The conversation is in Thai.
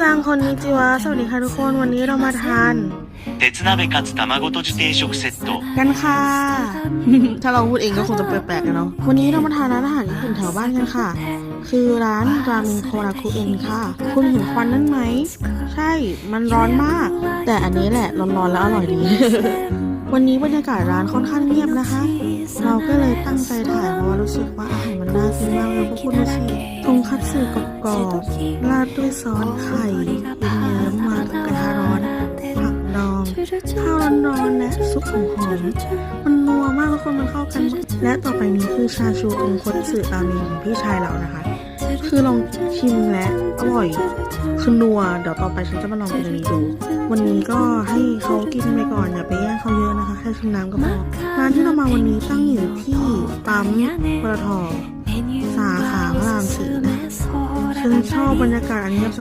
ซังคนนิจิวะสวัสดีค่ะทุกคนวันนี้เรามาทาน 鉄鍋かつ卵とじ定食セット กันค่ะ ถ้าเราพูดเองก็คงจะแปลกๆกันเนาะวันนี้เรามาทานร้านอาหารญี่ปุ่นแถวบ้านกันค่ะ คือร้านรามินโคราคุเอ็นค่ะ คุณเห็นควันนั่นไหม ใช่ มันร้อนมาก แต่อันนี้แหละร้อนๆแล้วอร่อยดี วันนี้บรรยากาศร้านค่อนข้างเงียบนะคะ เราก็เลยตั้งใจถ่ายเพราะว่ารู้สึกว่าอาหารมันน่ากินมากเลยพวกคุณดูสิทงคัตสึกรอบๆราดด้วยซอสไข่เยิ้มๆมากับกระทะร้อนผักดองข้าวร้อนๆและซุปหอมๆมันนัวมากทุกคนมันเข้ากันมากและต่อไปนี้คือชาชูองคตสึราเมงของพี่ชายเรานะคะคือลองชิมและอร่อยคือนัวเดี๋ยวต่อไปฉันจะมาลองกินอันนี้ดู วันนี้ก็ให้เขากินไปก่อนอย่าไปแย่งเขาเยอะ นะคะแค่ชิมน้ำก็พอร้านที่เรามาวันนี้ตั้งอยู่ที่ปั๊มปตทสาขาพระรามสี่นะฉันชอบบรรยากาศอันนี้